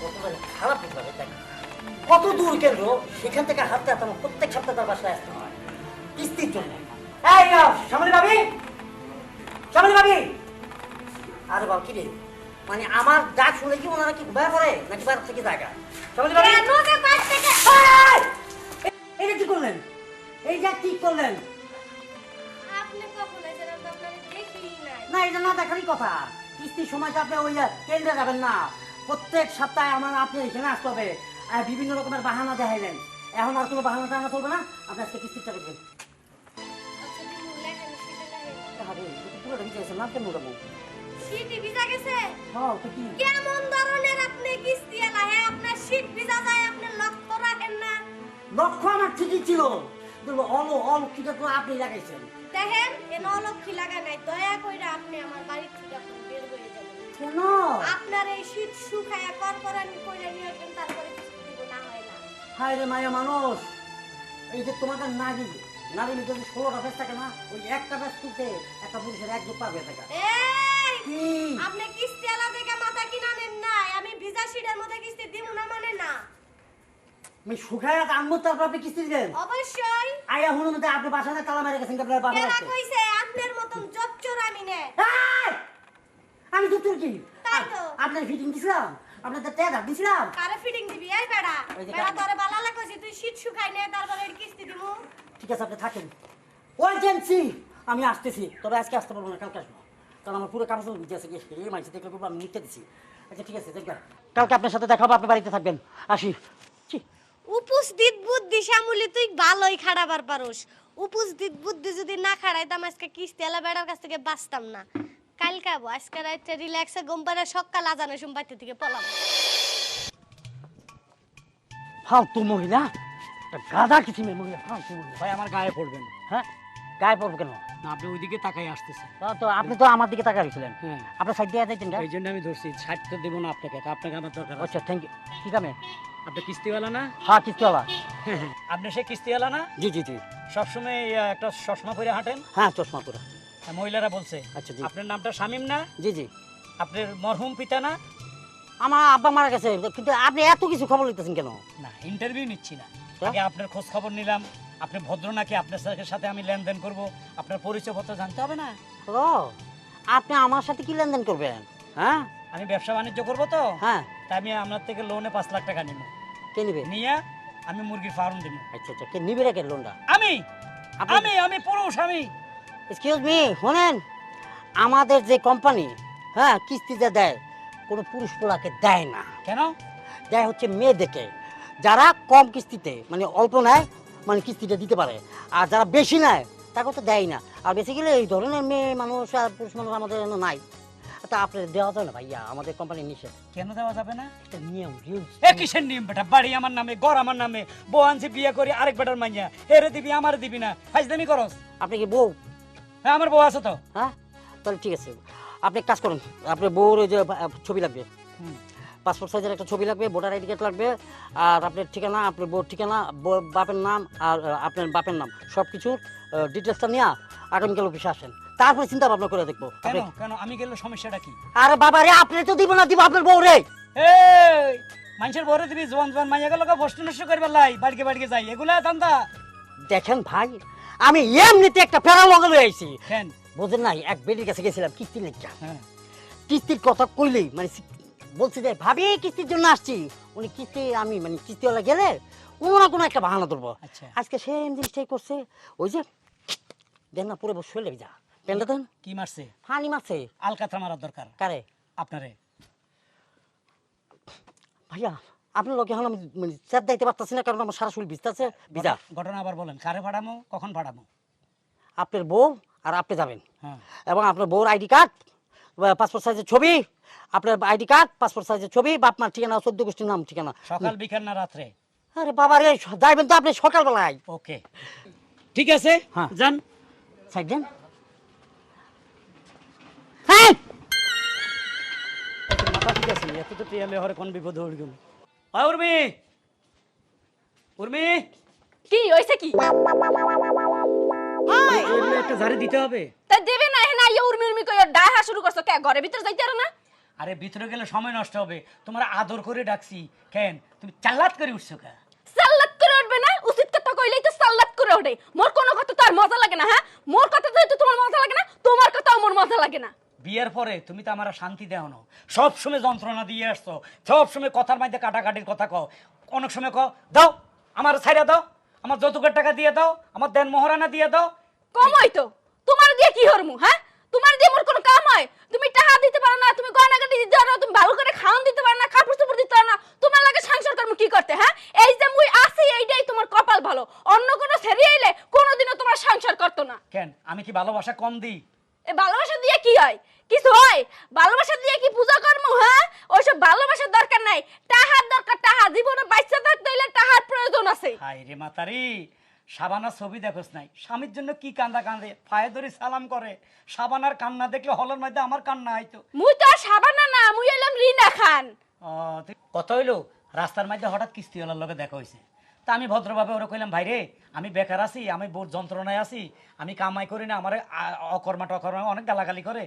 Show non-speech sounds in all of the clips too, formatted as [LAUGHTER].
কতটা খারাপ বিভাবে দেখ কত দূর কেন্দ্র সেখান থেকে হাঁটতে হাঁটতে প্রত্যেক সপ্তাহে তার বাসায় আসতে হয় কিস্তির জন্য। এই সামনে ভাবি সামনে ভাবি আরে বাবা কি রে? মানে আমার ডাক শুনে কি ওনারা কি ভয় করে নাকি বাইরে থেকে জায়গা? সামনে ভাবি যে! এইটা কি করলেন? এইটা কি করলেন? না এটা না দেখারই কথা। কিস্তির সময় তো আপনি ওই কেন্দ্রে যাবেন না। প্রত্যেক সপ্তাহে আমার আপনি এখানে আসতে হবে। আর বিভিন্ন রকমের বাহানা দেখাইলেন। এখন আর কোনো বাহানা টাহানা চলবে না। আপনি আজকে কিস্তিটা দেখবেন আচ্ছা দিমু লেখেন সেটা লেখেন হবে পুরোটা ভিজে না কেন উঠাবো শীত ভিজা গেছে হ্যাঁ লক্ষ্য আমার ঠিকই ছিল। কিন্তু অলো অলক্ষিটা আপনি লাগাইছেন। দেখেন এ নলক্ষী লাগা নাই। দয়া কইরা আপনি আমার বাড়ি থেকে আপনার এই শীত শুকায়া করকরানি কইরা নিয়ে আসবেন তারপরে কিস্তি দিব না হয় না। হায় রে মায়া মানুষ। এই যে তোমাদের নারী নারী যদি ষোলোটা ফেস থাকে না ওই একটা ফেস তুলতে একটা পুরুষের এক পারবে টাকা কি? আপনি কিস্তি আলা দেখে মাথা কিনা নেন নাই আমি ভিজা শীতের মধ্যে কিস্তি দিব না মানে না। আমি শুকায় আনব তারপর আপনি কিস্তি দিবেন? অবশ্যই। আয়া হুনুর মধ্যে আপনি বাসাতে তালা মেরে গেছেন আপনার বাবা কেরা আছে কইছে আপনার মতন জচ্চর আমি নে! আমি তো তোর কি? তাই তো। আপনার ফিটিং দিছিলাম আপনার তো ট্যাগ দিছিলাম। কারে ফিটিং দিবি? এই বেড়া বেড়া তোরে বালা লাগছে তুই শীত শুকাই নে তারপরে কিস্তি দিমু। ঠিক আছে আপনি থাকেন। ওয়ার্জেন্সি আমি আসতেছি তবে আজকে আসতে পারব না কালকে আসব। কারণ আমার পুরো কাগজ বুঝে আছে এই মাইসে দেখলে আমি নিতে দিছি। আচ্ছা ঠিক আছে দেখবেন। কালকে আপনার সাথে দেখা হবে আপনি বাড়িতে থাকবেন। আসি। উপস্থিত বুদ্ধি শ্যামলি তুই ভালোই খাড়াবার পারোস। উপস্থিত বুদ্ধি যদি না খাড়াইতাম আজকে কিস্তি এলা বেড়ার কাছ থেকে বাঁচতাম না। কালকে আবো আজকে রাইতে রিল্যাক্সে ঘুম পাড়ে সকাল আজানো সুম বাড়িতে থেকে পলাম। ফালতু মহিলা? একটা গাদা কিসিমের মহিলা ফালতু মহিলা। ভাই আমার গায়ে পড়বেন হ্যাঁ? গায়ে পড়ব কেন? না আপনি ওইদিকে তাকাই আসতেছে তা তো আপনি তো আমার দিকে তাকা রয়েছিলেন হ্যাঁ। আপনার সাইড দিয়ে যাইতেন এই জন্য আমি ধরছি ষাট তো দেবো না আপনাকে আপনাকে আমার দরকার আচ্ছা থ্যাংক ইউ ঠিক আছে আপনি কিস্তিওয়ালা না? হ্যাঁ কিস্তিওয়ালা। [LAUGHS] আপনি সে কিস্তিওয়ালা না? জি জি জি। সবসময় একটা চশমা পরে হাঁটেন? হ্যাঁ চশমা পুরা। মহিলারা বলছে। আচ্ছা জি। আপনার নামটা শামিম না? জি জি। আপনার মরহুম পিতা না? আমার আব্বা মারা গেছে কিন্তু আপনি এত কিছু খবর লিখতেছেন কেন? না ইন্টারভিউ নিচ্ছি না। আগে আপনার খোঁজ খবর নিলাম। আপনি ভদ্র নাকি? আপনার সাথে- সাথে আমি লেনদেন করব। আপনার পরিচয় পত্র জানতে হবে না? ও আপনি আমার সাথে কি লেনদেন করবেন? হ্যাঁ? আমি ব্যবসা বাণিজ্য করব তো? হ্যাঁ। তাই আমি আপনার থেকে লোনে পাঁচ লাখ টাকা নিব। কে নিবে? নিয়ে আমি মুরগির ফার্ম দিব। আচ্ছা আচ্ছা কে নিবে রেখে লোনটা আমি! আমি আমি পুরুষ আমি! এক্সকিউজ মি শোনেন আমাদের যে কোম্পানি হ্যাঁ কিস্তিতে দেয় কোনো পুরুষ পোলাকে দেয় না। কেন? দেয় হচ্ছে মেয়েদেরকে। যারা কম কিস্তিতে মানে অল্প নেয় মানে কিস্তিটা দিতে পারে। আর যারা বেশি নেয় তাকে তো দেয় না। আর বেসিক্যালি এই ধরনের মেয়ে মানুষ আর পুরুষ মানুষ আমাদের নাই। তা আপনার দেওয়া যাবে না ভাইয়া আমাদের কোম্পানি নিষেধ। কেন দেওয়া যাবে না? একটা নিয়ম রুলস এ কিসের নিয়ম বেটা? বাড়ি আমার নামে ঘর আমার নামে বউ আনছে বিয়ে করি আরেক বেটার মাইয়া। এরে দিবি আমারে দিবি না। ফাইজদামি করস। আপনি কি বউ? হ্যাঁ আমার বউ আছে তো। হ্যাঁ? তাহলে ঠিক আছে। আপনি এক কাজ করুন আপনার বউর ওই যে ছবি লাগবে। পাসপোর্ট সাইজের একটা ছবি লাগবে ভোটার আইডি কার্ড লাগবে আর আপনার ঠিকানা আপনার বউর ঠিকানা বাপের নাম আর আপনার বাপের নাম সব কিছুর ডিটেলসটা নিয়ে আগামীকাল অফিসে আসেন। তারপরে চিন্তা ভাবনা করে দেখব। কেন? কেন? আমি গেলে সমস্যাটা কি? আরে বাবা রে আপনি তো দিব না দিব আপনার বউ রে এই মানুষের বউরে দিবি জোয়ান জোয়ান মাইয়া গেল নষ্ট করবে লাই বাড়িকে বাড়িকে যাই। এগুলা দান্দা দেখেন ভাই আমি এমনিতে একটা প্যারা লগে লয়ে আইছি। কেন? বুঝেন নাই এক বেডির কাছে গেছিলাম কিস্তি লেখা হ্যাঁ। কিস্তির কথা কইলেই মানে বলছি যে ভাবি কিস্তির জন্য আসছি। উনি কিস্তি আমি মানে কিস্তিওয়ালা গেলে কোনো না কোনো একটা বাহানা ধরবো। আচ্ছা। আজকে সেম জিনিসটাই করছে। ওই যে দেন না পুরো বসে লেগে যা। প্যান্টটা দেন কি মারছে? ফানি মারছে। আলকাতরা মারার দরকার। কারে? আপনারে। ভাইয়া আপনার লোকে এখন আমি মানে চাপ দিতে পারতেছি না কারণ আমার সারা শরীর ভিজতেছে ভিজা। ঘটনা আবার বলেন কারে পাঠামো কখন পাঠামো? আপনার বউ আর আপনি যাবেন। হ্যাঁ। এবং আপনার বউর আইডি কার্ড পাসপোর্ট সাইজের ছবি আপনার আইডি কার্ড পাসপোর্ট সাইজের ছবি বাপ মার ঠিকানা চোদ্দ গোষ্ঠীর নাম ঠিকানা। সকাল বিকাল না রাত্রে? আরে বাবা রে যাইবেন তো আপনি সকালবেলায়। ওকে। ঠিক আছে? হ্যাঁ। যান। সাইড দেন। হ্যাঁ! ঠিক আছে এত তো টিয়ালে হরে কোন বিপদ হয়ে গেল হয় উর্মি উর্মি কি হইছে কি? একটা ঝাড়ি দিতে হবে। তা দেবে না হে না ইয়ে উর্মি উর্মি কই ডাহা শুরু করছ। কে ঘরের ভিতর যাইতে আর না? আরে ভিতরে গেলে সময় নষ্ট হবে। তোমার আদর করে ডাকছি। কেন? তুমি চাল্লাত করে উঠছো কা? সাল্লাত করে উঠবে না? উচিত কথা কইলেই তো সাল্লাত করে ওঠে। মোর কোনো কথা তো আর মজা লাগে না হ্যাঁ? মোর কথা তো তোমার মজা লাগে না তোমার কথাও মোর মজা লাগে না। বিয়ের পরে তুমি তো আমার শান্তি দেও না। সব সময় যন্ত্রণা দিয়ে আসছো। সব সময় কথার মধ্যে কাটাকাটির কথা কও। অনেক সময় কও দাও আমার ছাইরা দাও আমার যৌতুকের টাকা দিয়ে দাও আমার দেন মোহরানা দিয়ে দাও। কমই তো? তোমার দিয়ে কি হরমু হ্যাঁ? তোমার দিয়ে মোর কোনো কাম হয়? তুমি টাকা দিতে পারো না তুমি গয়নাগাটি দিতে পারো না তুমি ভালো করে খাওয়ান দিতে পারো না কাপড় চোপড় দিতে পারো না। তোমার লাগে সংসার কর্ম কি করতে হ্যাঁ? এই যে মুই আছি এইটাই তোমার কপাল ভালো। অন্য কোনো ছেড়ে আইলে কোনোদিনও তোমার সংসার করতো না। কেন? আমি কি ভালোবাসা কম দিই? এ ভালোবাসা দিয়ে কি হয়? কিছু হয়? ভালোবাসা দিয়ে কি পূজা কর্ম? হ্যাঁ? ওইসব ভালোবাসার দরকার নাই। টাহার দরকার টাহা জীবনে বাচ্চা থাকতে হইলে টাহার প্রয়োজন আছে। হাই রে মাতারি সাবানার ছবি দেখোস নাই? স্বামীর জন্য কি কান্দা কান্দে? পায়ে ধরে সালাম করে। সাবানার কান্না দেখলে হলের মধ্যে আমার কান্না আইতো মুই তো আর সাবানা না মুই এলাম রিনা খান। ও, তুই- কত হইল? রাস্তার মধ্যে হঠাৎ কিস্তিওয়ালার লগে দেখা হয়েছে তা আমি ভদ্রভাবে ওরা কইলাম ভাই রে আমি বেকার আছি, আমি বহুত যন্ত্রণায় আছি, আমি কামাই করি না, আমার অকর্মা টকর্মা অনেক গালাগালি করে।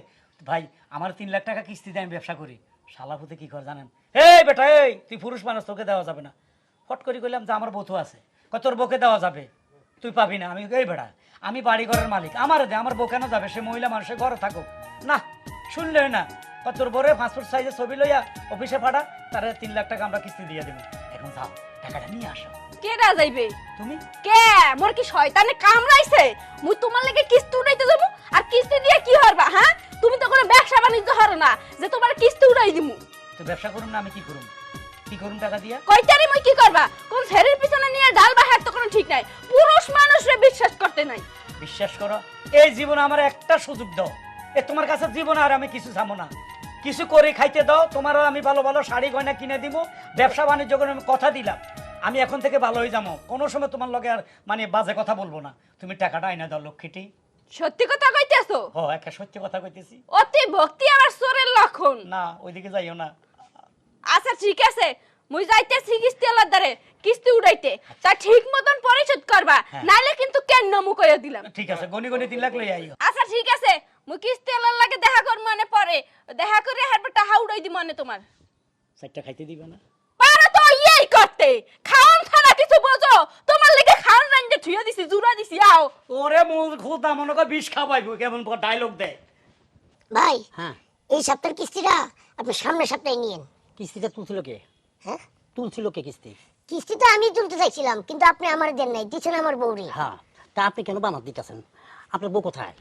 ভাই, আমার তিন লাখ টাকা কিস্তিতে আমি ব্যবসা করি। শালাপুতে কি করে জানেন? এই বেটা, এই, তুই পুরুষ মানুষ, তোকে দেওয়া যাবে না। ফট করে কইলাম যে, আমার বধু আছে। কত তোর বউকে দেওয়া যাবে? তুই পাবি না। আমি, এই বেটা, আমি বাড়ি ঘরের মালিক, আমার দে, আমার বউ কেন যাবে? সে মহিলা মানুষের ঘরে থাকুক। না শুনলে না। তোর বরে পাসপোর্ট সাইজের ছবি লইয়া অফিসে ফাটা তারা তিন লাখ টাকা আমরা কিস্তি দিয়ে দেবো। এখন যাও, টাকাটা নিয়ে আসো। কেডা যাইবে? তুমি? কে? মোর কি শয়তানে কামড়াইছে? মুই তোমার লাগে কিস্তি উড়াইতে যাব? আর কিস্তি দিয়ে কি হরবা হ্যাঁ? তুমি তো কোনো ব্যবসা বাণিজ্য হরো না যে তোমার কিস্তি উড়াই দিমু। তো ব্যবসা না আমি কি কি টাকা দিয়া? কইতারি মুই কি করবা? কোন ছেলের পিছনে নিয়ে ডাল বা হাত তো কোনো ঠিক নাই। পুরুষ মানুষরে বিশ্বাস করতে নাই। বিশ্বাস করো এই জীবনে আমার একটা সুযোগ দাও। এ তোমার কাছে জীবন আর আমি কিছু চাবো না। কিছু করে খাইতে দাও তোমারও আমি ভালো ভালো শাড়ি গয়না কিনে দিব ব্যবসা বাণিজ্য করে আমি কথা দিলাম। আমি এখন থেকে ভালো হয়ে যাব। কোনো সময় তোমার লগে আর মানে বাজে কথা বলব না। তুমি টাকাটা আইনা দাও লক্ষ্মীটি। সত্যি কথা কইতেছো? ও একটা সত্যি কথা কইতেছি। অতি ভক্তি আমার সোরের লক্ষণ। না ওইদিকে যাইও না। আচ্ছা ঠিক আছে। মুই যাইতেছি কিস্তি আলার দ্বারে কিস্তি উড়াইতে। তা ঠিক মতন পরিশোধ করবা হ্যাঁ। নাইলে কিন্তু কেন নমু কইয়া দিলাম? ঠিক আছে গনি গনি তিন লাখ লই আইও। আচ্ছা ঠিক আছে। মুই কিস্তি আলার লাগে দেখা কর মানে পরে দেখা করে হারবে টাকা উড়াই দি মানে তোমার। চারটা খাইতে দিবে না। পারা ইয়েই করতে? খাওন কিছু বোঝো? তোমার লেগে খাওন রাঞ্জে দিছি জুড়া দিছি আও। ওরে মূল খুদা মনে কর বিষ কেমন ডায়লগ দেয়। ভাই হ্যাঁ। এই সপ্তাহের কিস্তিটা আপনি সামনের সপ্তাহে নিয়েন। কিস্তিটা তুলছিল কে? হ্যাঁ? তুলছিল কে কিস্তি? কিস্তি তো আমি তুলতে চাইছিলাম কিন্তু আপনি আমার দেন নাই দিচ্ছেন আমার বউরে হ্যাঁ। তা আপনি কেন বানাত দিতেছেন? আপনার বউ কোথায়?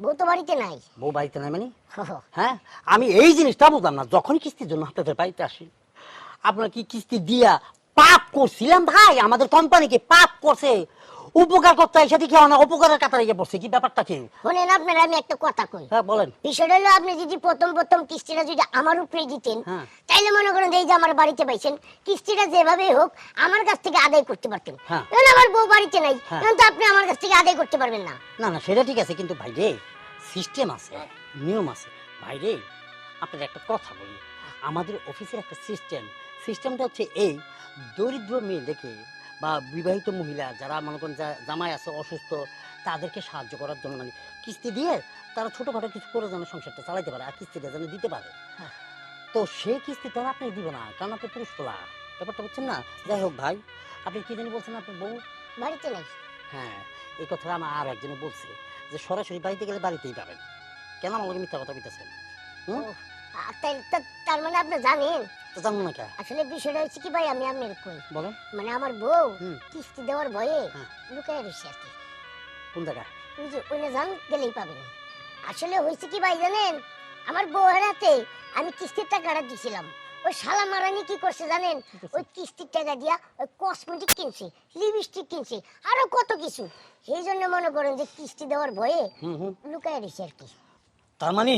বউ তো বাড়িতে নাই। বউ বাড়িতে নাই মানে? হ, হ। হ্যাঁ? আমি এই জিনিসটা বুঝলাম না যখন কিস্তির জন্য আপনাদের বাড়িতে আসি। আপনার কি কিস্তি দিয়া পাপ করছিলাম ভাই আমাদের কোম্পানিকে পাপ করছে। উপকার করতে এসে দেখি অনেক উপকারের কাতারে গিয়ে পড়ছে কি ব্যাপারটা কি? শোনেন আপনার আমি একটা কথা কই। হ্যাঁ বলেন। বিষয়টা হলো আপনি যদি প্রথম প্রথম কিস্তিটা যদি আমার উপরে দিতেন হ্যাঁ। তাইলে মনে করেন এই যে আমার বাড়িতে পাইছেন কিস্তিটা যেভাবে হোক আমার কাছ থেকে আদায় করতে পারতেন। হ্যাঁ। এখন আমার বউ বাড়িতে নাই হ্যাঁ। এখন তো আপনি আমার কাছ থেকে আদায় করতে পারবেন না। না না সেটা ঠিক আছে কিন্তু ভাই রে সিস্টেম আছে নিয়ম আছে। ভাই রে আপনার একটা কথা বলি। আমাদের অফিসের একটা সিস্টেম সিস্টেমটা হচ্ছে এই দরিদ্র মেয়ে দেখে বা বিবাহিত মহিলা যারা মনে করেন যা- জামাই আছে অসুস্থ তাদেরকে সাহায্য করার জন্য মানে কিস্তি দিয়ে তারা ছোটখাটো কিছু করে যেন সংসারটা চালাইতে পারে আর কিস্তিটা যেন দিতে পারে। হ্যাঁ। তো সেই কিস্তি তো আর আপনি দিবে না কারণ আপনি পুরুষ তোলা ব্যাপারটা বুঝছেন না? যাই হোক ভাই আপনি কি জানি বলছেন আপনার বউ? বাড়িতে নাই হ্যাঁ এই কথাটা আমার আর একজনে বলছে যে সরাসরি বাড়িতে গেলে বাড়িতেই পাবেন। কেন আমার মিথ্যা কথা তাই- তার মানে আপনি জানেন তো না আসলে বিষয়টা হচ্ছে কি ভাই আমি আপনার কই। বলেন। মানে আমার বউ কিস্তি দেওয়ার ভয়ে হ্যাঁ। লুকায় রয়েছে আর কি। কোন জায়গায় ওই যে ওই না যান গেলেই পাবেন আসলে হয়েছে কি ভাই জানেন আমার বউ হারাতে আমি কিস্তির টাকাটা দিছিলাম। ওই শালা মারানি কি করছে জানেন? ওই কিস্তির টাকা দিয়া ওই কসমেটিক কিনছে লিপস্টিক কিনছে আরও কত কিছু। সেই জন্য মনে করেন যে কিস্তি দেওয়ার ভয়ে হুম হুম। লুকায় রয়েছে আর কি। তার মানে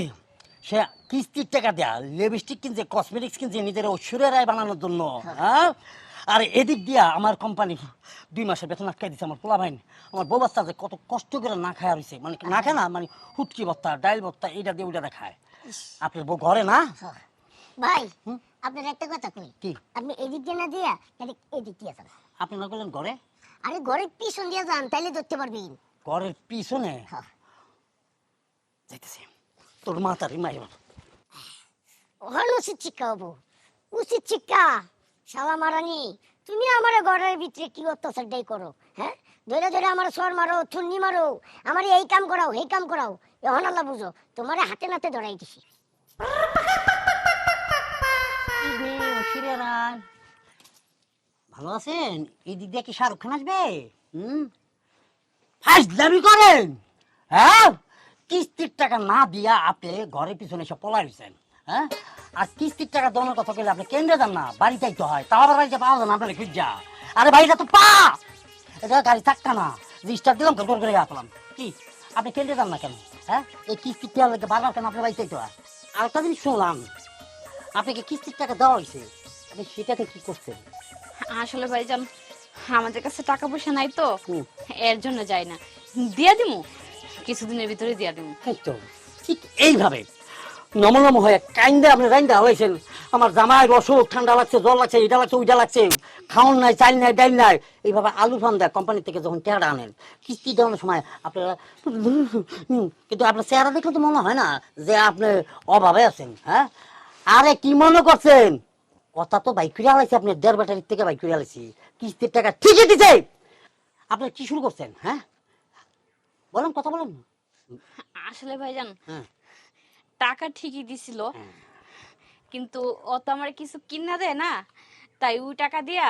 সে কিস্তির টাকা দেয়া লিপস্টিক কিনছে কসমেটিক্স কিনছে নিজের ঐশ্বর্য রায় বানানোর জন্য হ্যাঁ? আর এদিক দিয়া আমার কোম্পানি দুই মাসের বেতন আটকাই দিচ্ছে আমার পোলা ভাইন। আমার বউ বাচ্চা যে কত কষ্ট করে না খায় রয়েছে মানে না খায় না মানে হুটকি ভত্তা ডাইল ভত্তা এইটা দিয়ে ওইটা খায়। আপনার বউ ঘরে না। ভাই? আপনার একটা কথা কই? কি? আপনি এদিক দিয়ে না দিয়া তাহলে এদিক দিয়ে যান। আপনি না করলেন ঘরে? আরে ঘরের পিছন দিয়ে যান তাহলে ধরতে পারবেন। ঘরের পিছনে? হ্যাঁ। যাইতেছি। তোর মাতারি মাইব ওখান উচিত শিক্ষা হব উচিত শিক্ষা শালা মারানি তুমি আমার ঘরের ভিতরে কি অত্যাচারটাই করো হ্যাঁ? ধরে ধরে আমার সর মারো থুন্নি মারো আমার এই কাম করাও এই কাম করাও এখন আল্লাহ বুঝো তোমার হাতে নাতে ধরাই দিছি। ভালো আছেন? এই দিক দিয়ে কি শাহরুখ খান আসবে? হুম? ফাইজলামি করেন? হ্যাঁ? কিস্তির টাকা না দিয়া আপনি ঘরের পিছনে এসে পলাই দিচ্ছেন হ্যাঁ? আর কিস্তির টাকা দেওয়ার কথা কইলে আপনি কেন্দ্রে যান না বাড়ি যাইতে হয়। আবার বাড়িতে পাওয়া যায় না আপনার খুঁজা। আরে ভাই এটা তো পা এটা গাড়ি চাক্কা না। রেজিস্টার দিলাম তো করে আসলাম কি? আপনি কেন্দ্রে যান না কেন হ্যাঁ? এই কিস্তির টাকা লাগে বারবার কেন আপনার বাড়িতে যাইতে হয়? আর একটা জিনিস শুনলাম আপনাকে কিস্তির টাকা দেওয়া হয়েছে আপনি সেটাকে কি করছেন? আসলে ভাইজান আমাদের কাছে টাকা পয়সা নাই তো। এর জন্য যাই না। দিয়ে দিমু। কিছুদিনের ভিতরে দিয়া এই তো, ঠিক এইভাবে। নমনম হয়ে কাইন্দে আপনি রাইন্দা হয়েছেন আমার জামাইয়ের অসুখ ঠান্ডা লাগছে জল লাগছে এটা লাগছে, ওইটা লাগছে। খাওয়ান নাই, চাল নাই, ডাইল নাই। এইভাবে আলু ফান দেয় কোম্পানি থেকে যখন চেহারা আনেন কিস্তি দেওয়ানোর সময় আপনারা কিন্তু আপনার চেহারা দেখলে তো মনে হয় না যে আপনি অভাবে আছেন হ্যাঁ? আরে কি মনে করছেন? কথা তো বাইক ফিরে আলাইছি, আপনি দেড় ব্যাটারির থেকে বাইক ফিরে আলাইছি। কিস্তির টাকা ঠিকই দিছে। আপনি কি শুরু করছেন হ্যাঁ? বলেন কথা বলেন আসলে ভাইজান হ্যাঁ। টাকা ঠিকই দিছিল হ্যাঁ। কিন্তু ও তো আমার কিছু কিনা দেয় না তাই ওই টাকা দিয়া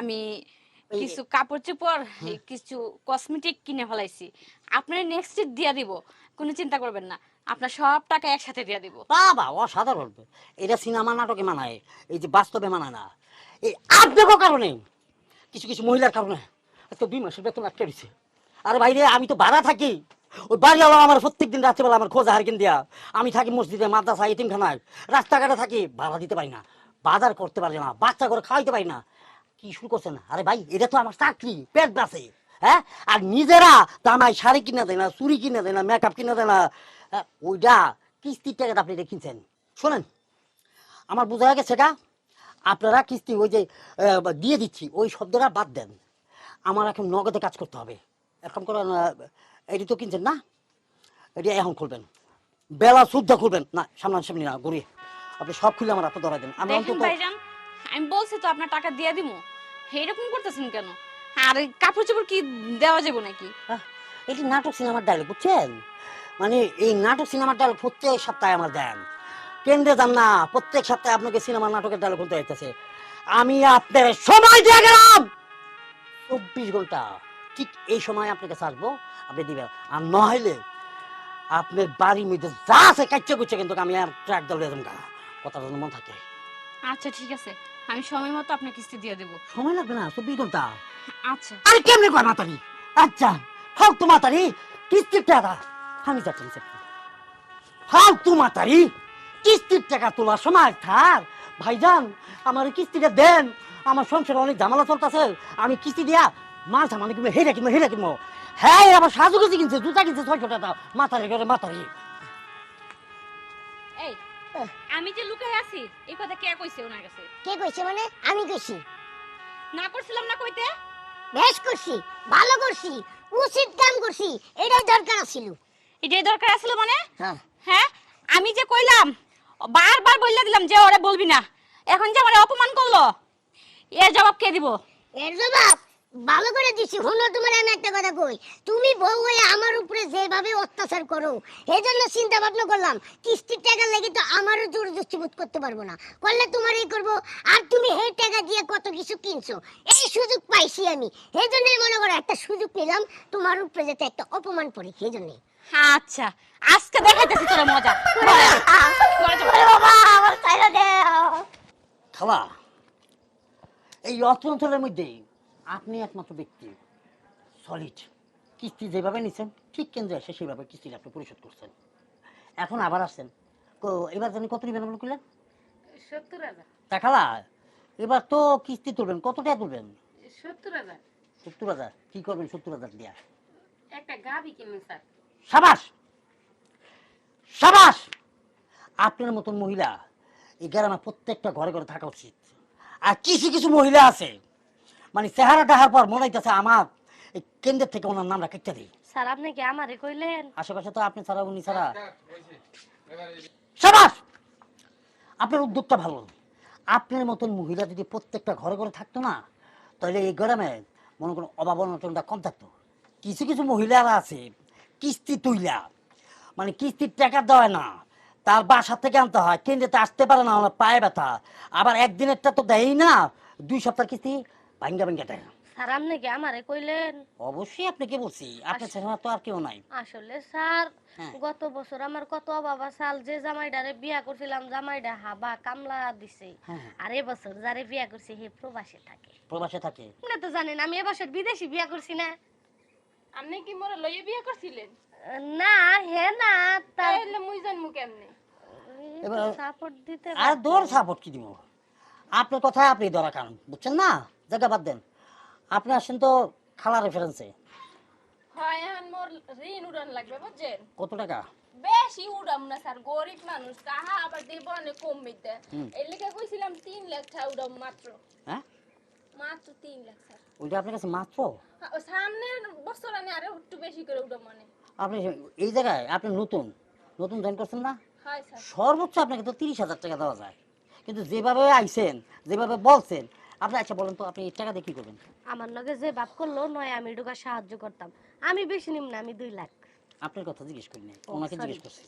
আমি কিছু কাপড় চোপড় কিছু কসমেটিক কিনে ফেলাইছি। আপনার নেক্সট দিয়া দিব কোনো চিন্তা করবেন না আপনার সব টাকা একসাথে দিয়া দিব। বাবা অসাধারণ। এটা সিনেমা নাটকে মানায় এই যে বাস্তবে মানায় না। এই আবেগও কারণে কিছু কিছু মহিলার কারণে আজকে দুই মাসের বেতন আটকে দিচ্ছে আরে বাইরে আমি তো ভাড়া থাকি। ওই বাড়িওয়ালা আমার প্রত্যেক দিন রাত্রেবেলা আমার খোঁজ হারকিন দেয়া আমি থাকি মসজিদে মাদ্রাসা এতিমখানায়। রাস্তাঘাটে থাকি ভাড়া দিতে পারি না। বাজার করতে পারি না, বাচ্চা করে খাওয়াইতে পারি না। কি শুরু করছেন? আরে ভাই, এটা তো আমার চাকরি, পেট বাঁচে হ্যাঁ? আর নিজেরা দামাই শাড়ি কিনে দেয় না, চুড়ি কিনে দেয় না মেকআপ কিনে দেয় না। ওইটা কিস্তির টাকাটা আপনি কিনছেন শোনেন, আমার বোঝা গেছে সেটা আপনারা কিস্তি ওই যে দিয়ে দিচ্ছি, ওই শব্দটা বাদ দেন। আমার এখন নগদে কাজ করতে হবে। এখন করেন এটি তো কিনছেন না? এটি এখন খুলবেন। বেলা শুদ্ধ খুলবেন। না সামনাসামনি না ঘুরিয়ে। আপনি সব খুলে আমার হাতে ধরা দেন। আমি অন্তত আমি বলছি তো আপনার টাকা দিয়া দিব এইরকম করতেছেন কেন? আর কাপড় চোপড় কি দেওয়া যাবে নাকি? এটি নাটক সিনেমার ডায়লগ বুঝছেন? মানে এই নাটক সিনেমার ডায়লগ প্রত্যেক সপ্তাহে আমার দেন। কেন্দ্রে যান না প্রত্যেক সপ্তাহে আপনাকে সিনেমার নাটকের ডায়লগ বলতে হইতেছে আমি আপনার সময় দিয়ে গেলাম! চব্বিশ ঘণ্টা। ঠিক এই সময় আপনাকে আসব আপনি দিবেন। আর নইলে আপনার বাড়ির মধ্যে যা আছে কাচ্চা কুচ্ছে কিন্তু আমি আর ট্রাক দলে যাব গা। কথা যেন মন থাকে। আচ্ছা ঠিক আছে। আমি সময় মতো আপনার কিস্তি দিয়ে দেবো। সময় লাগবে না চব্বিশ ঘণ্টা। আচ্ছা। আরে কেমনে কয় মাতারি? আচ্ছা ফালতু মাতারি কিস্তির টাকা। আমি যাচ্ছি ফালতু মাতারি কিস্তির টাকা তোলার সময় থার ভাইজান আমার কিস্তিটা দেন। আমার সংসারে অনেক ঝামেলা চলতেছে। আমি কিস্তি দিয়া মাছ আমার কিনবো হেরে কিনবো হেরে কিনবো হ্যাঁ আবার সাজু কেজি কিনছে জুতা কিনছে ছয়শো টাকা। এই আমি যে লুকাই আছি এই কথা কে কইছে ওনার কাছে? কে কইছে মানে? আমি কইছি। না করছিলাম না কইতে? বেশ করছি ভালো করছি উচিত কাম করছি এটাই দরকার ছিল এটাই দরকার আসলে মানে? হ্যাঁ। হ্যাঁ আমি যে কইলাম বারবার বললে দিলাম যে ওরে বলবি না। এখন যে আমার অপমান করল এর জবাব কে দিব? এর জবাব? ভালো করে দিছি হলো তোমার আমি একটা কথা কই। তুমি বউ হয়ে আমার উপরে যেভাবে অত্যাচার করো এই জন্য চিন্তা ভাবনা করলাম কিস্তির টাকা লেগে তো আমারও জোর বোধ করতে পারব না। করলে তোমার এই করব আর তুমি এই টাকা দিয়ে কত কিছু কিনছো এই সুযোগ পাইছি আমি। এই জন্যই মনে করো একটা সুযোগ পেলাম তোমার উপরে যাতে একটা অপমান পড়ে সেই জন্যই আচ্ছা আজকে দেখাইতেছি তোর মজা। বাবা আমার খালা এই অর্থ অঞ্চলের মধ্যে আপনি একমাত্র ব্যক্তি। সলিড কিস্তি যেভাবে নিচ্ছেন ঠিক কেন্দ্রে এসে সেইভাবে কিস্তি আপনি পরিশোধ করছেন। এখন আবার আসছেন। এবার জানি কত নেবেন আপনি করলেন? সত্তর হাজার। তা খালা এবার তো কিস্তি তুলবেন কত টাকা তুলবেন? সত্তর হাজার। সত্তর হাজার কি করবেন সত্তর হাজার দিয়া? একটা গাবি কিনুন স্যার। সাবাস! সাবাস! আপনার মতন মহিলা এই গ্রামে প্রত্যেকটা ঘরে ঘরে থাকা উচিত। আর কিছু কিছু মহিলা আছে মানে চেহারা দেখার পর মনে হইতেছে আমার এই কেন্দ্রের থেকে ওনার নামটা কেটে দিই। স্যার আপনি কি আমারে কইলেন? আশেপাশে তো আপনি ছাড়া উনি ছাড়া। সাবাস! আপনার উদ্যোগটা ভালো। আপনার মতন মহিলা যদি প্রত্যেকটা ঘরে ঘরে থাকতো না তাহলে এই গ্রামে মনে করুন অভাব অনটনটা কম থাকতো। কিছু কিছু মহিলারা আছে কিস্তি তুইলা। মানে কিস্তির টাকা দেওয়া না। তার বাসা থেকে আনতে হয় কেন্দ্রেতে আসতে পারে না আমার পায়ে ব্যথা। আবার একদিনেরটা তো দেয়ই না দুই সপ্তাহ কিস্তি ভাঙ্গা ভাঙ্গা স্যার আপনি কি আমারে কইলেন? অবশ্যই আপনাকে বলছি। আপনার ছাড়া তো আর কেউ নাই। আসলে স্যার হ্যাঁ। গত বছর আমার কত বাবা সাল যে জামাইডারে বিয়া করছিলাম জামাইডা হাবা কামলা দিছে। হ্যাঁ। আর এবছর যারে বিয়া করছি হে প্রবাসে থাকে। প্রবাসে থাকে। আপনি তো জানেন আমি এবছর বিদেশি বিয়া করছি না। আপনি কি মোরে লইয়ে বিয়ে করছিলেন? না হে না তাহলে মুই জানমু কেমনে? এবার- সাপোর্ট দিতে আর বাধ্য। সাপোর্ট কি দিব? আপনার কথায় আপনি ধরা কারণ বুঝছেন না? জায়গা বাদ দেন। আপনি আসেন তো খালা রেফারেন্সে হয় এখন মোর ঋণ উড়ান লাগবে বুঝছেন? কত টাকা? বেশি উড়াম না স্যার গরিব মানুষ তাহা আবার দেব কম হুম। এর লেগে কইছিলাম তিন লাখ টাকা উড়াম মাত্র। হ্যাঁ? মাত্র তিন লাখ স্যার। ওইটা আপনার কাছে মাত্র? হ্যাঁ, সামনের বছর আমি আরও একটু বেশি করে উড়াম মানে। আপনি এই জায়গায় আপনি নতুন। নতুন জয়েন করছেন না? হয় স্যার। সর্বোচ্চ আপনাকে তো তিরিশ হাজার টাকা দেওয়া যায়। কিন্তু যেভাবে আইছেন যেভাবে বলছেন আপনি আচ্ছা বলেন তো আপনি এই টাকা দিয়ে কী করবেন? আমার লগে যে বাপ করল নয় আমি ঢুকা সাহায্য করতাম। আমি বেশি নিম না আমি দুই লাখ। আপনার কথা জিজ্ঞেস করি নাই ও, ওনাকে জিজ্ঞেস করছি।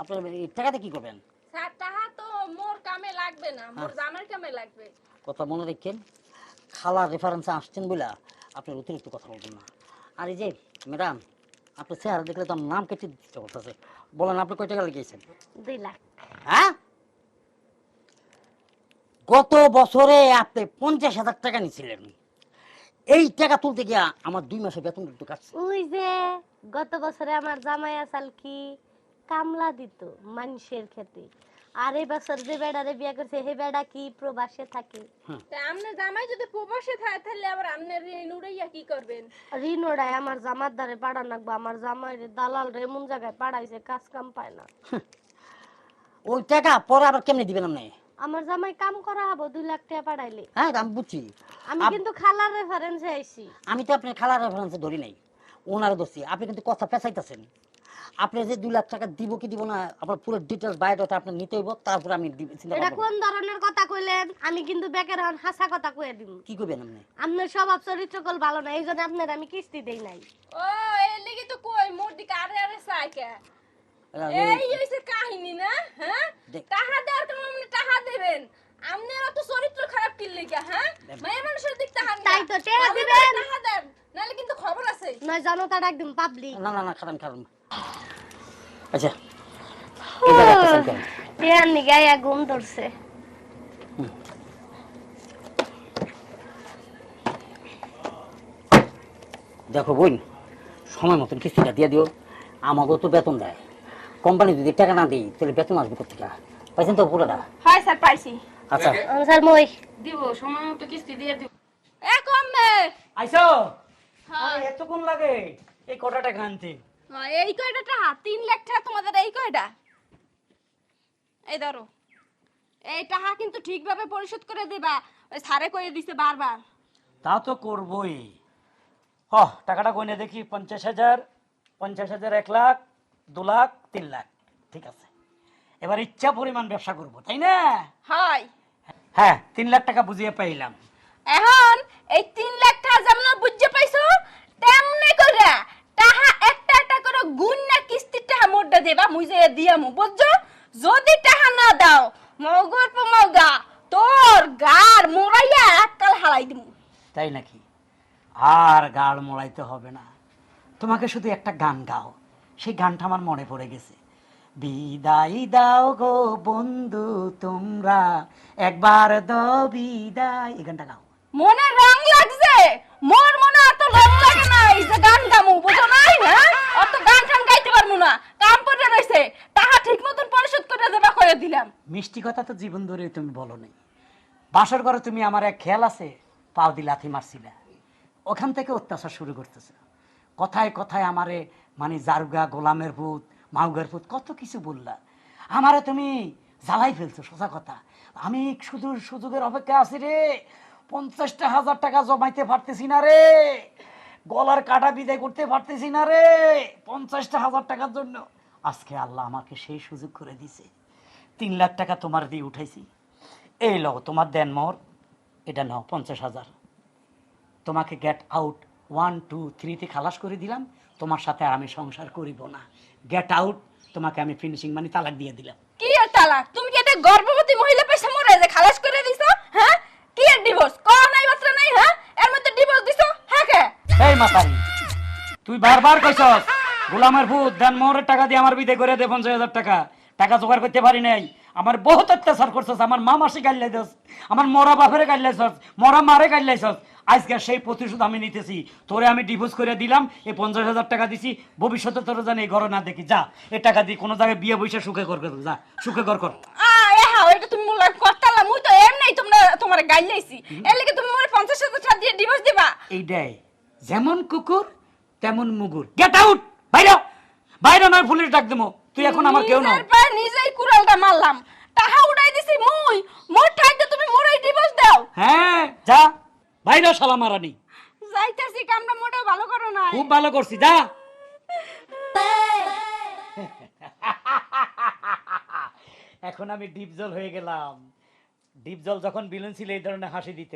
আপনার এই টাকাতে কি করবেন? স্যার তাহা তো মোর কামে লাগবে না মোর জামার কামে লাগবে। কথা মনে রাখেন খালা রেফারেন্সে আসছেন বলে আপনার অতিরিক্ত কথা বলবেন না। আর এই যে ম্যাডাম আপনার চেহারা দেখলে তো নাম কেটে দিতে করতেছে। বলেন আপনি কয় টাকা লেগেছেন দুই লাখ। হ্যাঁ? গত বছরে আপনি পঞ্চাশ হাজার টাকা নিয়েছিলেন এই টাকা তুলতে গিয়া আমার দুই মাসের বেতন কিন্তু কাটছে। ওই যে গত বছরে আমার জামাই আসাল কি? কামলা দিত মানুষের খেতে। আর এই বছর যে বেড়ারে বিয়া করছে হে বেড়া কি প্রবাসে থাকে? তা আমনে জামাই যদি প্রবাসে থাকে তাহলে আবার আমনের ঋণ উড়াইয়া কি করবেন? ঋণ ওড়ায় আমার জামার দ্বারে পাড়া নাকবো। আমার জামাই রে দালাল রে এমন জায়গায় পাড়াইছে কাজ কাম পায় না। ওই টাকা পরে আবার কেমনে দিবেন আপনি? আমার জামাই কাম করা হব দুই লাখ টাকা পাঠাইলে। হ্যাঁ আমি বুঝছি। আমি কিন্তু খালার রেফারেন্সে আইছি। আমি তো আপনার খালার রেফারেন্সে ধরি নাই। ওনার দোষী। আপনি কিন্তু কথা পেঁচাইতেছেন। আপনি যে দুই লাখ টাকা দিব কি দিব না আপনার পুরো ডিটেলস বায়োডাটা আপনি নিতে হইব তারপরে আমি দিব- এটা কোন ধরনের কথা কইলেন? আমি কিন্তু বেকার হন হাসা কথা কয়ে দিব। কি করবেন আপনি? আপনার স্বভাব চরিত্র কল ভালো না এইজন্য আপনার আমি কিস্তি দেই নাই। ও এর লেগে তো কই মোর দিকে আরে আরে সাইকে এই হইছে কাহিনী না? হ্যাঁ? দেখ- টাকা দেওয়ার আপনি টাকা দেবেন। আপনারা তো চরিত্র খারাপ কি লেগে হ্যাঁ? মায়ের মানুষের দিক টাকা তাই তো, দিবেন। দেন নাহলে কিন্তু খবর আছে। নয় জনতাটা একদম পাবলিক না না না খারান খারান আচ্ছা। টিয়ার নিগাইয়া ঘুম ধরছে। দেখো বোন সময় মতন কিস্তিটা দিয়ে দিও। আমাকেও তো বেতন দেয়। কোম্পানি যদি টাকা না দিই তাহলে বেতন আসবে কোথেকে পাইছেন তো পুরোটা? হয় স্যার পাইছি। আচ্ছা। স্যার মই দিব সময় মতো কিস্তি দিয়ে দিব। এ কমবে! আইসো? হ্যাঁ। আরে এতক্ষণ লাগে। এই কটা টাকা আনতে। হ্যাঁ, এই কয়টা টাকা তিন লাখ টাকা তোমাদের এই কয়টা? এই ধরো। এই টাকা কিন্তু ঠিকভাবে পরিশোধ করে দিবা। ওই সারে কয়ে দিছে বারবার। তা তো করবই। হ টাকাটা গনে দেখি পঞ্চাশ হাজার পঞ্চাশ হাজার এক লাখ দু লাখ। তিন লাখ। ঠিক আছে। এবার ইচ্ছা পরিমাণ ব্যবসা করব তাই না? হয়। হ্যাঁ তিন লাখ টাকা বুঝিয়ে পাইলাম। এখন এই তিন লাখ টাকা যেমন বুঝতে পাইছো তেমনি করে টাকা একটা একটা করে গুণ না কিস্তির টাকা মোটা দেবা মুই যে দিয়ামু বুঝছ? যদি টাকা না দাও মগর মগা তোর গার মোড়াইয়া এককাল হালাই দিমু। তাই নাকি? আর গাল মোড়াইতে হবে না। তোমাকে শুধু একটা গান গাও। সেই গানটা আমার মনে পড়ে গেছে। বিদায় দাও গো বন্ধু তোমরা একবার দাও বিদায়। এই গানটা গাও। মনে রং লাগছে মোর মনে অত রং লাগে না এই যে গান গামু বুঝো নাই হ্যাঁ? অত গান টান গাইতে পারব না কাম পড়ে রয়েছে টাকা ঠিক মতন পরিশোধ করে দেবা করে দিলাম। মিষ্টি কথা তো জীবন ধরে তুমি বলো নাই। বাসর ঘরে তুমি আমার এক খেয়াল আছে পাও দি লাথি মারছিলে। ওখান থেকে অত্যাচার শুরু করতেছে। কথায় কথায় আমারে মানে জারুগা, গোলামের ভূত, মাউগের ভূত, কত কিছু বললা। আমারে তুমি জ্বালাই ফেলছো, সোজা কথা। আমি শুধু সুযোগের অপেক্ষা আছি রে। পঞ্চাশটা হাজার টাকা জমাইতে পারতেছি না রে। গলার কাটা বিদায় করতে পারতেছি না রে। পঞ্চাশটা হাজার টাকার জন্য। আজকে আল্লাহ আমাকে সেই সুযোগ করে দিছে। তিন লাখ টাকা তোমার দিয়ে উঠাইছি। এই লও, তোমার দেন মোর। এটা নাও, পঞ্চাশ হাজার। তোমাকে গেট আউট ওয়ান টু থ্রিতে খালাস করে দিলাম। তোমার সাথে আর আমি সংসার করিব না। গেট আউট তোমাকে আমি ফিনিশিং মানে তালাক দিয়ে দিলাম। কি এর তালাক? তুমি কি এটা গর্ভবতী মহিলা পয়সা মরে যে খালাস করে দিছো? হ্যাঁ? কি এর ডিভোর্স কও নাই মাত্র নাই হ্যাঁ? এর মধ্যে ডিভোর্স দিছো? হ্যাঁ কে? এই মাতারি তুই বারবার কইছস গোলামের ভূত দেন মোহরের টাকা দিয়ে আমার বিদে করে দে পঞ্চাশ হাজার টাকা। টাকা জোগাড় করতে পারি নাই আমার বহুত অত্যাচার করছস আমার মা মাসি গাইলাই দস আমার মরা বাপেরে গাইলাইছস মরা মারে গাইলাইছস আজকে সেই প্রতিশোধ আমি নিতেছি। তোরে আমি ডিভোর্স করে দিলাম এই পঞ্চাশ হাজার টাকা দিছি ভবিষ্যতে তোর জানি এই ঘর না দেখি। যা এ টাকা দিয়ে কোনো জায়গায় বিয়ে বৈশা সুখে কর যা সুখে কর। কর এটা তুমি করতালা মুই তো এমনি তোমরা তোমার গাইলাইছি এর লাগি তুমি মোরে 50 হাজার টাকা দিয়ে ডিভোর্স দিবা। এইটাই যেমন কুকুর তেমন মুগুর। গেট আউট বাইরে। বাইরে নয় পুলিশ ডাক দেবো তুই এখন আমার কেউ না পায়ে নিজেই কুড়ালটা মারলাম। টাকা উড়াই দিছি মুই। মোর ঠাইতে তুমি মোরে ডিভোর্স দাও। হ্যাঁ যা। বাইরে সালাম মারানি। যাইতাছি কামটা মোটেও ভালো করো না খুব ভালো করছি যা। এখন আমি ডিপ জল হয়ে গেলাম। ডিপ জল যখন বিলন ছিল এই ধরনের হাসি দিত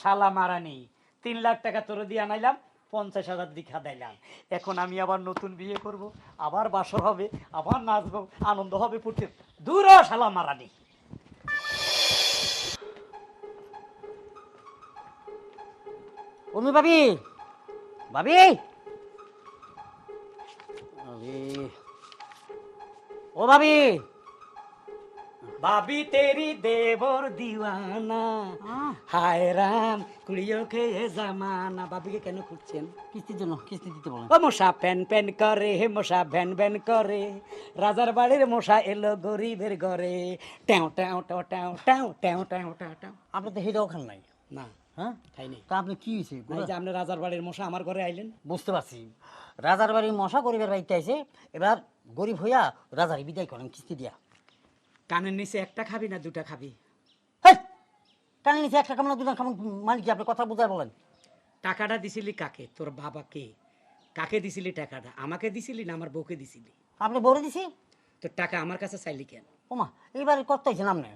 শালা মারানি তিন লাখ টাকা তোর দিয়ে আনাইলাম পঞ্চাশ হাজার দীক্ষা দিলাম। এখন আমি আবার নতুন বিয়ে করব, আবার বাসর হবে, আবার নাচবো, আনন্দ হবে ফুটতে দূর শালা মারানি। ভাবি ভাবি। ভাবি। ও ভাবি। भाभी तेरी देवर दीवाना हाय राम कुड़ियों के ये जमाना भाभी के কেন খুঁজছেন কিস্তির জন্য কিস্তি দিতে বলেন ও মশা প্যান প্যান করে হে মশা ভ্যান ভ্যান করে রাজার বাড়ির মশা এলো গরিবের ঘরে ট্যাও ট্যাও ট্যাও ট্যাও ট্যাও ট্যাও ট্যাও ট্যাও ট্যাও আপনি তো হেটাও খান নাই না হ্যাঁ খাইনি তা আপনি কি হয়েছে এই যে আপনি রাজার বাড়ির মশা আমার ঘরে আইলেন বুঝতে পারছি রাজার বাড়ি মশা গরিবের বাড়িতে আছে এবার গরিব হইয়া রাজার বিদায় করেন কিস্তি দিয়া কানের নিচে একটা খাবি না দুটা খাবি? হেই! কানে নিচে একটা কামনা দুজন কামন মানে কি আপনি কথা বুঝায় বলেন। টাকাটা দিছিলি কাকে? তোর বাবাকে কাকে দিছিলি টাকাটা? আমাকে দিছিলি না আমার বউকে দিছিলি? আপনি বলে দিছি? তোর টাকা আমার কাছে চাইলি কেন? ওমা এইবার করতে হয়েছেন আপনি?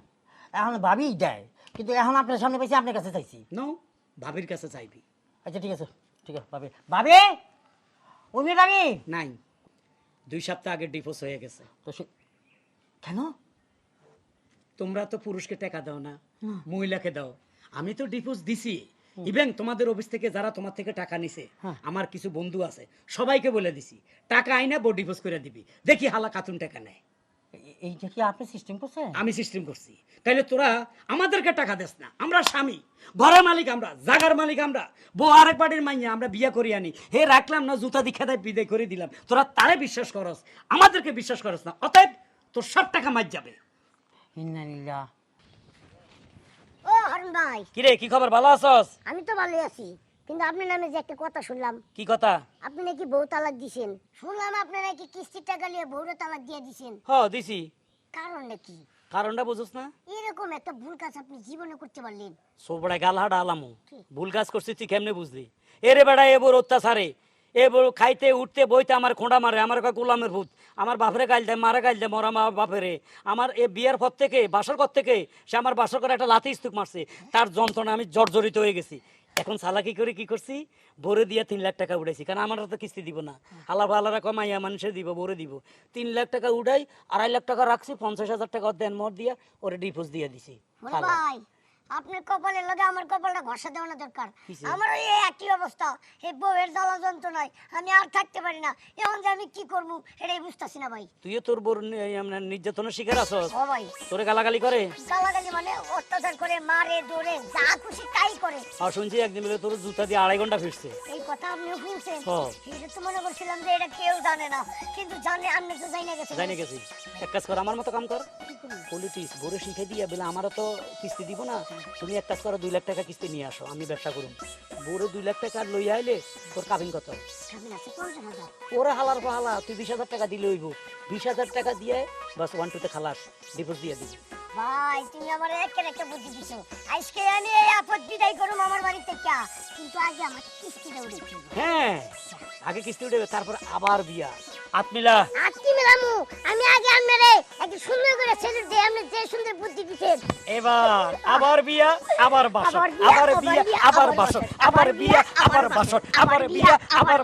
এখন ভাবি দেয় কিন্তু এখন আপনার সামনে পাইছি আপনার কাছে চাইছি। নো ভাবির কাছে চাইবি। আচ্ছা ঠিক আছে ঠিক আছে ভাবি। ভাবি! উনি ভাবি? নাই দুই সপ্তাহ আগে ডিভোর্স হয়ে গেছে। তো কেন? তোমরা তো পুরুষকে টাকা দাও না মহিলাকে দাও। আমি তো ডিভোর্স দিছি। ইভেন তোমাদের অফিস থেকে যারা তোমার থেকে টাকা নিছে আমার কিছু বন্ধু আছে সবাইকে বলে দিছি টাকা আইনা বো ডিভোর্স করে দিবি। দেখি হালা কাতুন টাকা নেয়। এইটা কি আপনি সিস্টেম করছেন আমি সিস্টেম করছি। তাইলে তোরা আমাদেরকে টাকা দেস না আমরা স্বামী। ঘরের মালিক আমরা জাগার মালিক আমরা। বউ আরেক বাড়ির মাইয়া আমরা বিয়ে করি আনি। হে রাখলাম না জুতা দীক্ষা দেয় বিদায় করে দিলাম। তোরা তারে বিশ্বাস করস আমাদেরকে বিশ্বাস করস না অতএব তোর সব টাকা মার যাবে। ইন্নালিল্লাহ। ও হারুন ভাই। কিরে কি খবর? ভালো আছস? আমি তো ভালোই আছি কিন্তু আপনার নামে যে একটা কথা শুনলাম। কি কথা? আপনি নাকি বউ তালাক দিছেন। শুনলাম আপনি নাকি কিস্তির টাকা নিয়ে বউরে তালাক দিয়ে দিছেন। হ দিছি। কারণ নাকি কারণটা বুঝছ না? এরকম একটা ভুল কাজ আপনি জীবনে করতে পারলেন। আলামু। ভুল কাজ করছিস তুই কেমনে বুঝলি? এরে বেড়া এ অত্যাচারে। এ বড় খাইতে, উঠতে, বইতে আমার খোঁড়া মারে, আমার গোলামের ভূত। আমার বাপরে গাইল দেয়, মারা গাইল দেয়, মরা মা বাপেরে। আমার এ বিয়ের পর থেকে, বাসর ঘর থেকে, সে আমার বাসর করে একটা লাথি স্তূপ মারছে। তার যন্ত্রণা আমি জর্জরিত হয়ে গেছি। এখন চালাকি করে কি করছি? ভরে দিয়ে তিন লাখ টাকা উঠাইছি, কারণ আমার তো কিস্তি দিব না। আল্লাহ আল্লাহরা কমাইয়া মানুষের দিব ভরে দিব। তিন লাখ টাকা উঠাই, আড়াই লাখ টাকা রাখছি, পঞ্চাশ হাজার টাকা দেন, মর দিয়া, ওরে ডিপোজ দিয়ে দিছি। আপনার কপালের লগে আমার কপালটা ঘষা দেওয়ানো দরকার। আমার ওই একই অবস্থা। এই বউয়ের জ্বালা যন্ত্রণায় আমি আর থাকতে পারি না। এখন যে আমি কি করব এটাই বুঝতেছি না ভাই। তুইও তোর বোর আমরা নির্যাতনের শিকার আছস? ও ভাই। তোরে গালাগালি করে? গালাগালি মানে অত্যাচার করে মারে দৌড়ে যা খুশি তাই করে। আর শুনছি একদিন বলে তোর জুতা দিয়ে আড়াই ঘণ্টা ফিরছে এই কথা আপনিও শুনছেন? হ্যাঁ। এটা তো মনে করছিলাম যে এটা কেউ জানে না। কিন্তু জানে আমি তো জানি না গেছেন জানি গেছি। এক কাজ কর আমার মতো কাম কর? পলিটিক্স ভোরে শিখে দিয়ে বলে আমারও তো কিস্তি দিব না। তুমি এক কাজ করো দুই লাখ টাকা কিস্তি নিয়ে আসো আমি ব্যবসা করুন বুড়ো দুই লাখ টাকা আর লইয়া আইলে তোর কাবিন কত? ওরা হালার পর হালা তুই বিশ হাজার টাকা দিলে হইব। বিশ হাজার টাকা দিয়ে বাস ওয়ান টুতে খালাস ডিভোর্স দিয়ে দিবি। ভাই তুমি আমার একের একটা বুদ্ধি দিছো। আজকে আমি এই আপদ বিদায় করুম আমার বাড়ি থেকে কিন্তু আগে আমার কিস্তিটা উঠে হ্যাঁ আগে কিস্তি উঠে তারপর আবার বিয়া। আতমিলা। আর কি মেলামু আমি আগে আপনারে একটু সুন্দর করে ছেলে দিয়ে আপনি যে সুন্দর বুদ্ধি দিচ্ছেন এবার আবার বিয়া আবার বাসন আবার বিয়া, আবার বাসন আবার বিয়া আবার বাসন, আবার বিয়া আবার